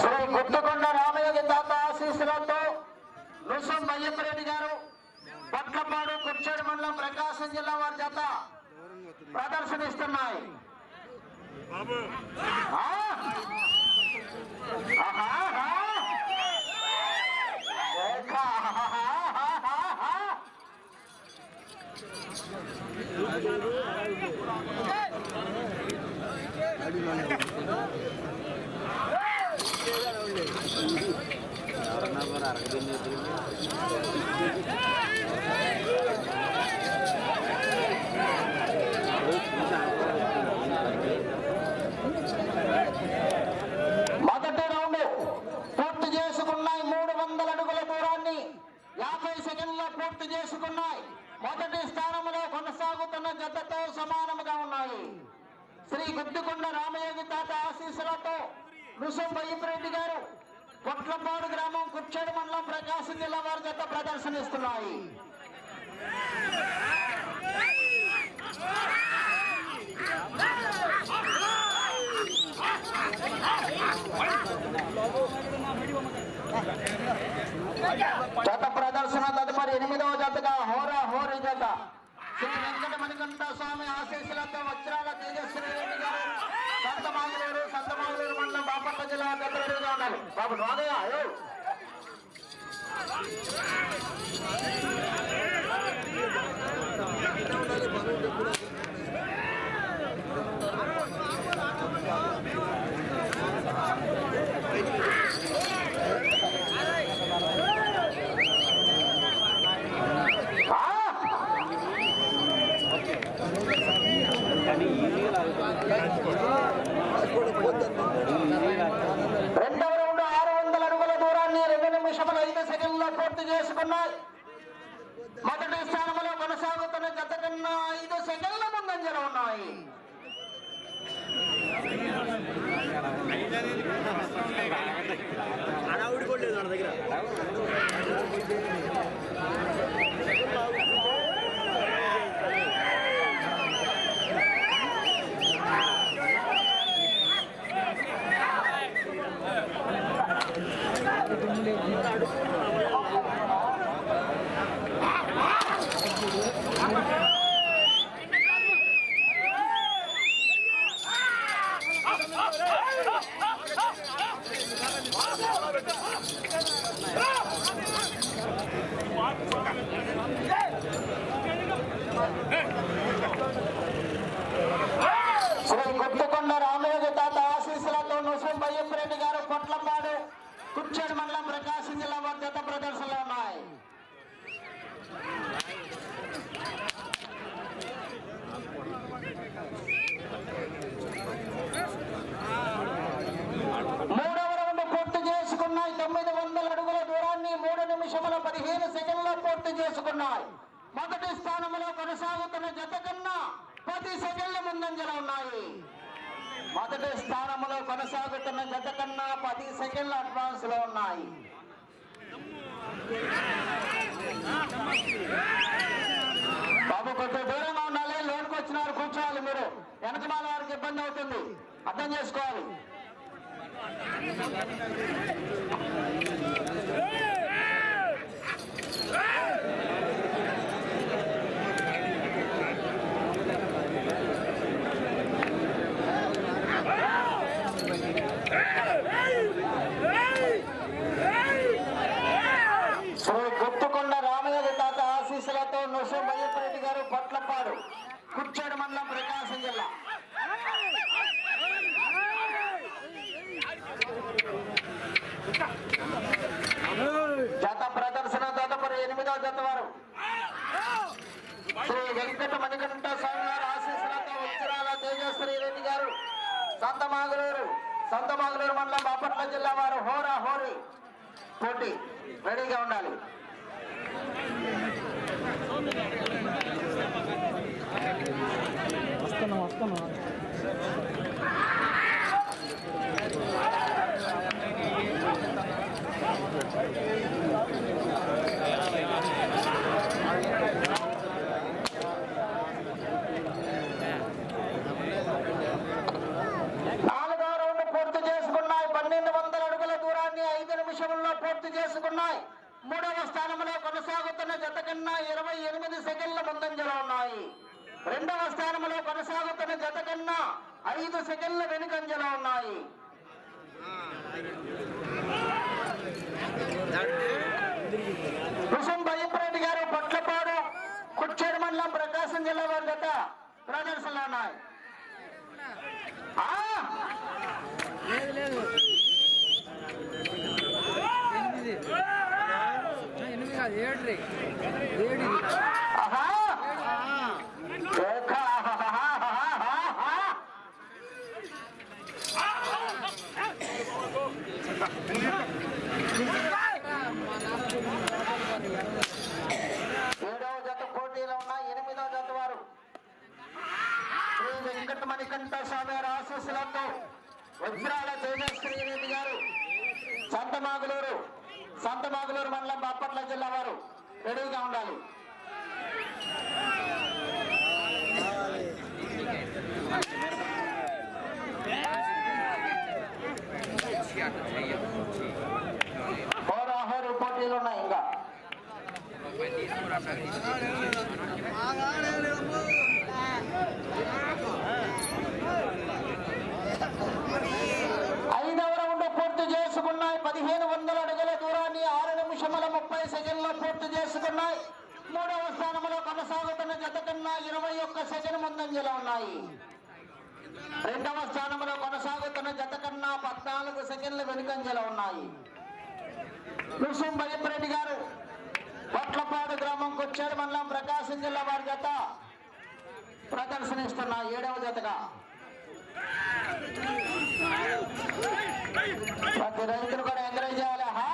శ్రీ గుట్టుకొండ రామయోగి తాత ఆశీస్సులతో నుసం అయ్యప్పరెడ్డి గారు పట్లపాడు కుర్చేడు మండలం ప్రకాశం జిల్లా వారి జత ప్రదర్శనిస్తున్నాయి. ఆ ఆహా. ఏక, ఆహా, ఆహా, ఆహా. ఎవరన్నా కూడా అరగదింది మొదటి రౌండ్ పూర్తి చేసుకున్నాయి మూడు వందల అడుగుల దూరాన్ని. యాభై సెకండ్ల పూర్తి చేసుకున్నాయి. మొదటి స్థానంలో కొనసాగుతున్న జతతో సమానముగా ఉన్నాయి. శ్రీ గుద్దుకొండ రామయోగి తాత ఆశీస్సులతో రుసం రెడ్డి గారు కొట్లపాడు గ్రామం కుర్చేడు మండలం ప్రకాశం జిల్లా వారి జత ప్రదర్శనిస్తున్నాయి. జత ప్రదర్శన తదుపరి ఎనిమిదవ జతగా హోరా హోరీ జత. శ్రీ వెంకట మణికంఠ స్వామి ఆశీస్సులతో వజ్రాల తేజస్వి రెడ్డి గారు బాపట్ల జిల్లా గద్దరెడ్డిగా ఉండాలి. బాబు రాదయా ఉండాలి ఆ! కానీ ఈజీగా లాగుతుంది ఈజీగా రెండవ రౌండ్ ఆరు వందల అడుగుల దూరాన్ని రెండు నిమిషముల ఐదు సెకండ్లో పూర్తి చేసుకున్నాయి మొదటి స్థానంలో కొనసాగుతున్న జత కన్నా ఐదు సెకండ్ల ముందంజలో ఉన్నాయి అడావుడి కూడా లేదు మన దగ్గర శ్రీ గుర్తుకొండ రామయోగి తాత ఆశీస్సులతో నుసం రెడ్డి గారు కొట్లపాడు కుర్చేడు మండలం ప్రకాశం జిల్లా వారి జత ప్రదర్శనలో ఉన్నాయి. మూడవ రౌండ్ పూర్తి చేసుకున్నాయి. తొమ్మిది వందల అడుగుల దూరాన్ని మూడు నిమిషముల పదిహేను సెకండ్లో పూర్తి చేసుకున్నాయి. మొదటి స్థానంలో కొనసాగుతున్న జత కన్నా పది సెకండ్ల ముందంజలో ఉన్నాయి. మొదటి స్థానంలో కొనసాగుతున్న జత కన్నా పది సెకండ్ల అడ్వాన్స్లో ఉన్నాయి. బాబు కొంచెం దూరంగా ఉండాలి. లోన్కి వచ్చినారు. కూర్చోవాలి మీరు. వెనకమాల వారికి ఇబ్బంది అవుతుంది. అర్థం చేసుకోవాలి. Hey గుర్తుకొండ రామయ్య తాత ఆశీస్సులతో నుసు రెడ్డి గారు పొట్లపాడు కుర్చాడు మండలం ప్రకాశం జిల్లా. జత ప్రదర్శన తదుపరి ఎనిమిదవ జత వారు. శ్రీ వెంకట మణికంఠ స్వామి గారు ఆశీస్సులతో ఉత్తరాల తేజశ్రీ రెడ్డి గారు సంతమాగులూరు సంతమాగులూరు మండలం బాపట్ల జిల్లా వారు హోరా హోరీ. పోటీ రెడీగా ఉండాలి. వస్తున్నా వస్తున్నా. నాలుగో రౌండ్ పూర్తి చేసుకున్నాయి పన్నెండు మూడవ స్థానంలో కొనసాగుతున్న జత కన్నా ఇరవై ఎనిమిది సెకండ్ల ముందంజలో ఉన్నాయి రెండవ స్థానంలో కొనసాగుతున్న జత కన్నా ఐదు సెకండ్ల వెనుకంజలో ఉన్నాయి. కుసుం భయపరెడ్డి గారు పొట్లపాడు కుచ్చేడు మండలం ప్రకాశం జిల్లా వారి జత ప్రదర్శనలో ఉన్నాయి. ఎనిమిది కాదు ఏడు రే. ఏడు ఇది. ఆహా! ఏక ఆహాహాహాహాహా! ఏడవ జత పోటీలో ఉన్న ఎనిమిదవ జత వారు శ్రీ వెంకటమణి కంఠ స్వామి వారి ఆశీస్సులతో వజ్రాల తేజస్శ్రీ రెడ్డి గారు సంతమాగులూరు సంతమాగులూరు మండలం బాపట్ల జిల్లా వారు రెడీగా ఉండాలి హోరాహోరు పోటీలు ఉన్నాయి ఇంకా ఐదవ రౌండ్ పూర్తి చేసుకున్నాయి పదిహేను వందల అడుగుల దూరాన్ని ఆరు నిమిషముల ముప్పై సెకండ్లో పూర్తి చేసుకున్నాయి మూడవ స్థానంలో కొనసాగుతున్న జత కన్నా ఇరవై ఒక్క సెకండ్ ముందంజలో ఉన్నాయి రెండవ స్థానంలో కొనసాగుతున్న జత కన్నా పద్నాలుగు వెనుకంజల ఉన్నాయి. కుసుం భయప్రెడ్డి గారు పొట్లపాడు గ్రామం కొచ్చేడు మండలం ప్రకాశం జిల్లా వారి జత ప్రదర్శనిస్తున్న ఏడవ జతగా. ప్రతి రైతులు కూడా ఎంకరేజ్ చేయాలి. హా?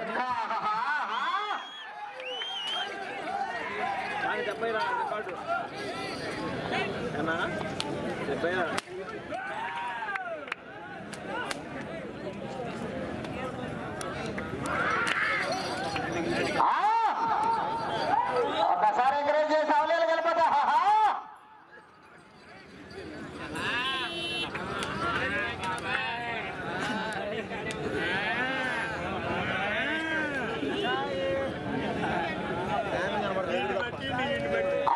ఇంకా హా, హా. కానీ డెబ్బై రా పాటు ఏనా? డెబ్బై రా ఆ! ఒకసారి ఎంకరేజ్ చేసి అవలేదు కలిపదా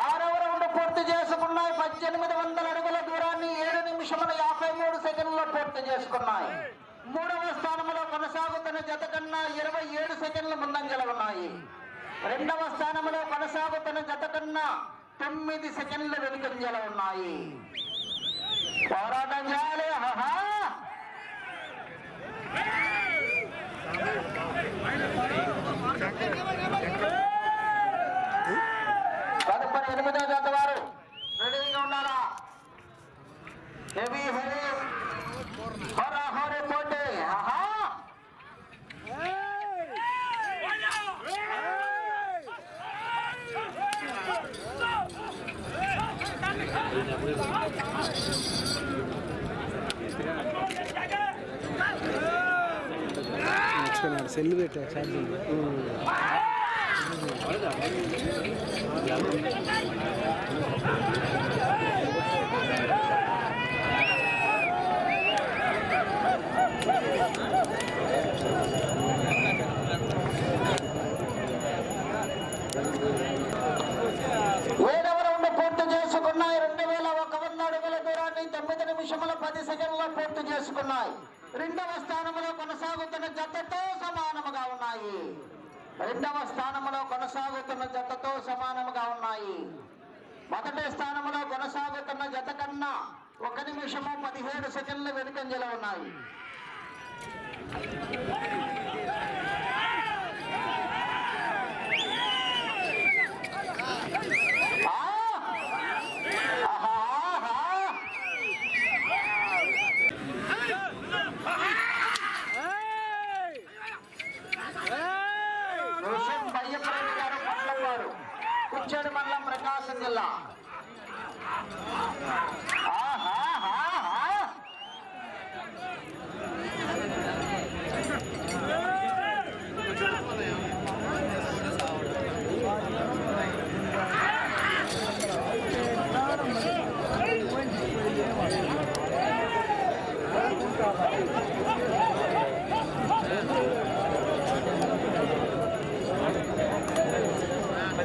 ఆరవ రౌండ్ పూర్తి చేసుకున్నాయి పద్దెనిమిది వందల అడుగుల దూరాన్ని ఏడు నిమిషముల యాభై మూడు సెకండ్లో పూర్తి చేసుకున్నాయి. మూడవ స్థానంలో కొనసాగుతున్న జత కన్నా ఇరవై ఏడు సెకండ్ల ముందంజలు ఉన్నాయి. రెండవ స్థానంలో కొనసాగుతున్న జత కన్నా తొమ్మిది సెకండ్ల వెనుకంజలు ఉన్నాయి. పోరాటం చేయాలి. ఆహా! తదుపరి ఎనిమిదో జత వారు రెడీగా ఉన్నారా హెవీ హెవీ హోరా హోరీ పోటీ ఆహా మర్చిపోయినాడు సెల్ పెట్టా ఛార్జింగ్ ఏడవ రౌండ్ పూర్తి చేసుకున్నాయి రెండు వేల ఒక వంద అడుగుల దూరాన్ని తొమ్మిది నిమిషముల పది సెకండ్ల పూర్తి చేసుకున్నాయి. రెండవ స్థానంలో కొనసాగుతున్న జతతో సమానముగా ఉన్నాయి. రెండవ స్థానంలో కొనసాగుతున్న జతతో సమానముగా ఉన్నాయి. మొదటి స్థానంలో కొనసాగుతున్న జత కన్నా ఒక నిమిషము పదిహేడు సెకండ్ల వెనుకంజలో ఉన్నాయి ఆ! ఆహా, ఆహా! ఋషం బయ్యప్రెడ్డి గారు పట్లవారు కుచ్చేడు మండలం ప్రకాశం జిల్లా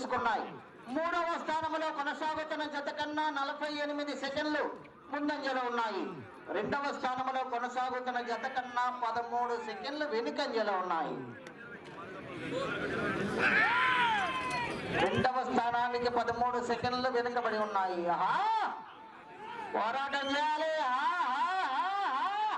చేసుకున్నాయి మూడవ స్థానంలో కొనసాగుతున్న జత కన్నా నలభై ఎనిమిది సెకండ్లు ముందంజలో ఉన్నాయి. రెండవ స్థానంలో కొనసాగుతున్న జత కన్నా పదమూడు సెకండ్లు వెనుకంజలో ఉన్నాయి. రెండవ స్థానానికి పదమూడు సెకండ్లు వెనుకబడి ఉన్నాయి. పోరాటం చేయాలి. ఆహా! ఆహా!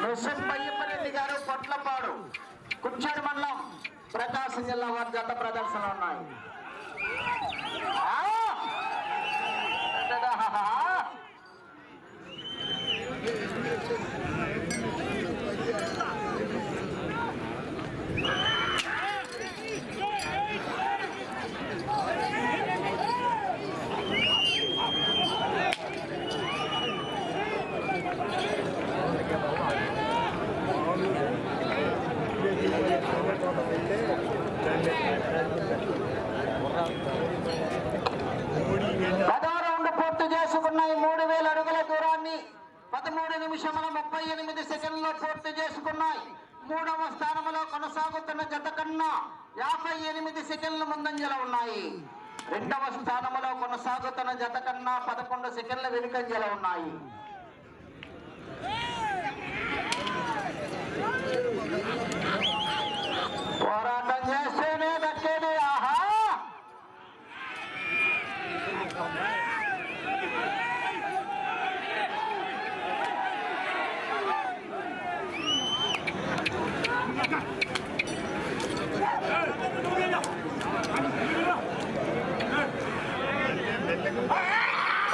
నృసింహ అయ్యప్పరెడ్డి గారు పొట్లపాడు కుచ్చేడు మండలం ప్రకాశం జిల్లా వారి జత ప్రదర్శనలు ఉన్నాయి ఆ! అడడహహా! పదో రౌండ్ పూర్తి చేసుకున్నాయి మూడు వేల అడుగుల దూరాన్ని పదమూడు నిమిషముల ముప్పై ఎనిమిది సెకండ్లో పూర్తి చేసుకున్నాయి. మూడవ స్థానంలో కొనసాగుతున్న జత కన్నా యాభై ఎనిమిది సెకండ్లు ముందంజల ఉన్నాయి. రెండవ స్థానంలో కొనసాగుతున్న జత కన్నా పదకొండు సెకండ్ల వెనుకంజల ఉన్నాయి. పోరాటం చేస్తేనే దక్కేది ఆహా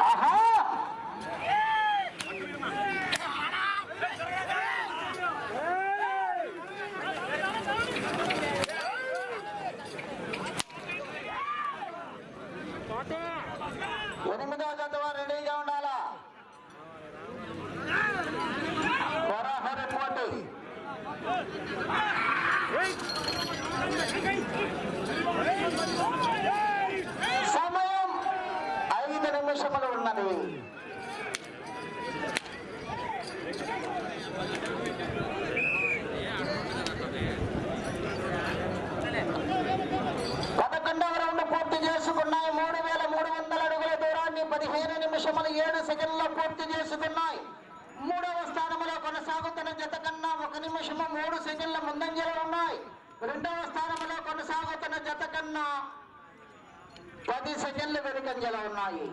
ఆహా ఎనిమిదవ జత వారు రెడీగా ఉండాలా బరాబరి పోటీ సమయం ఐదు నిమిషములు ఉన్నది పదకొండవ రౌండ్ పూర్తి చేసుకున్నాయి మూడు వేల మూడు వందల అడుగుల దూరాన్ని పదిహేను నిమిషములు ఏడు సెకండ్లో పూర్తి చేసుకున్నాయి మూడవ స్థానంలో కొనసాగుతున్న జత కన్నా ఒక నిమిషము మూడు సెకండ్ల ముందంజలో ఉన్నాయి రెండవ స్థానంలో కొనసాగుతున్న జత కన్నా పది సెకండ్ల వెనుకంజలో ఉన్నాయి.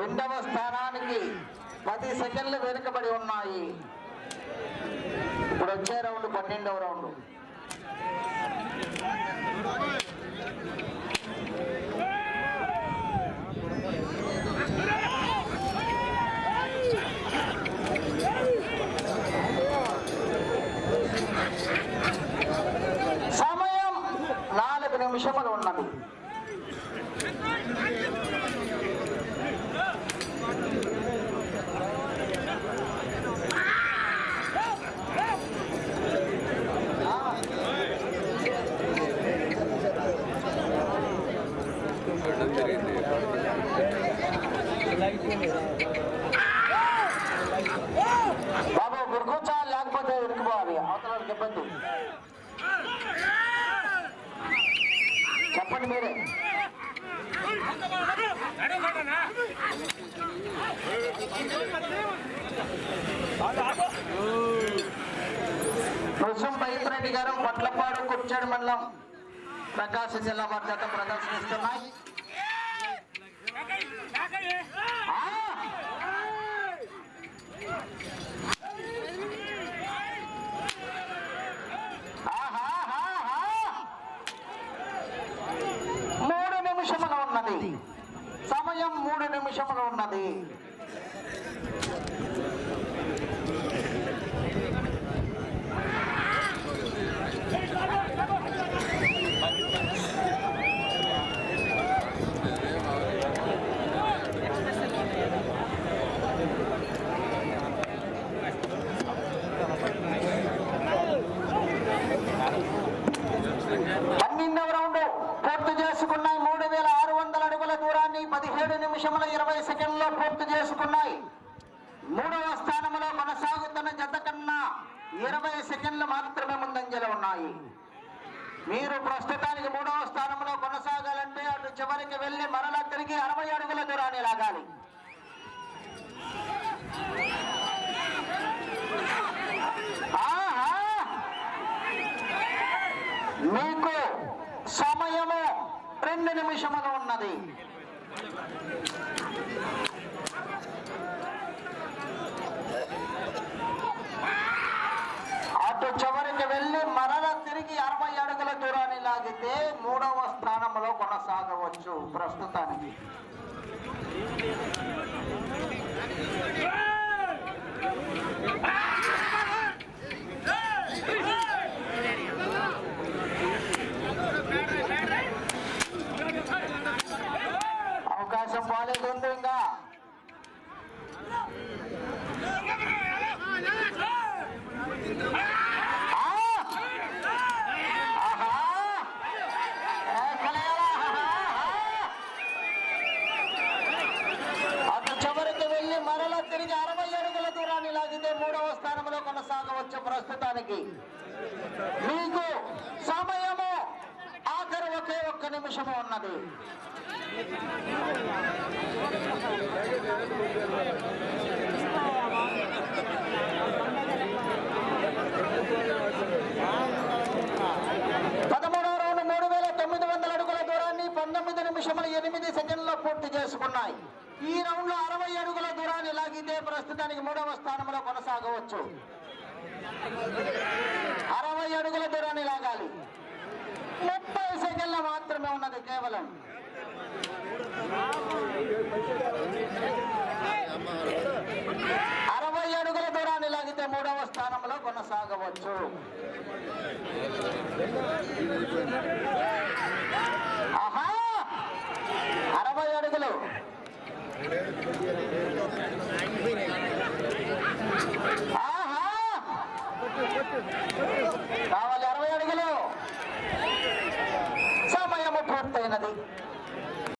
రెండవ స్థానానికి పది సెకండ్లు వెనుకబడి ఉన్నాయి. ఇప్పుడు వచ్చే రౌండ్ పన్నెండవ రౌండ్ సమయం నాలుగు నిమిషములు ఉన్నది బాబు గురుకూర్చా లేకపోతే ఇరుక్కుపోవాలి. అవతల ఇబ్బంది చెప్పండి మీరే. రుసుం రెడ్డి గారు పట్లపాడు కుర్చాడు మండలం ప్రకాశం జిల్లా భద్రత ప్రదర్శనిస్తున్నాయి ఆ! ఆహాహాహా! మూడు నిమిషములు ఉన్నది సమయం మూడు ఉన్నది పన్నెండవ రౌండ్ పూర్తి చేసుకున్నాయి మూడు వేల ఆరు వందల అడుగుల ఏడు నిమిషముల ఇరవై సెకండ్లో పూర్తి చేసుకున్నాయి. మూడవ స్థానంలో కొనసాగుతున్న జత కన్నా ఇరవై సెకండ్లు మాత్రమే ముందంజలో ఉన్నాయి. మీరు ప్రస్తుతానికి మూడవ స్థానంలో కొనసాగాలంటే అటు చివరికి వెళ్ళి మరలా తిరిగి అరవై అడుగుల దూరాన్ని లాగాలి. ఆహా! మీకు సమయము రెండు నిమిషములు ఉన్నది. అటు చివరికి వెళ్ళి మరల తిరిగి అరవై అడుగుల దూరాన్ని లాగితే మూడవ స్థానంలో కొనసాగవచ్చు ప్రస్తుతానికి. అవకాశం బాగాలేదు ఉంది ఇంకా. చివరికి వెళ్ళి మరలా తిరిగి అరవై అడుగుల దూరాన్ని లాగితే మూడవ స్థానంలో కొనసాగవచ్చు ప్రస్తుతానికి. మీకు సమయము ఆఖరు ఒకే ఒక్క నిమిషము ఉన్నది. పదమూడవ రౌండ్ మూడు వేల తొమ్మిది వందల అడుగుల దూరాన్ని పంతొమ్మిది నిమిషముల ఎనిమిది సెకండ్లో పూర్తి చేసుకున్నాయి. ఈ రౌండ్లో అరవై అడుగుల దూరాన్ని లాగితే ప్రస్తుతానికి మూడవ స్థానంలో కొనసాగవచ్చు.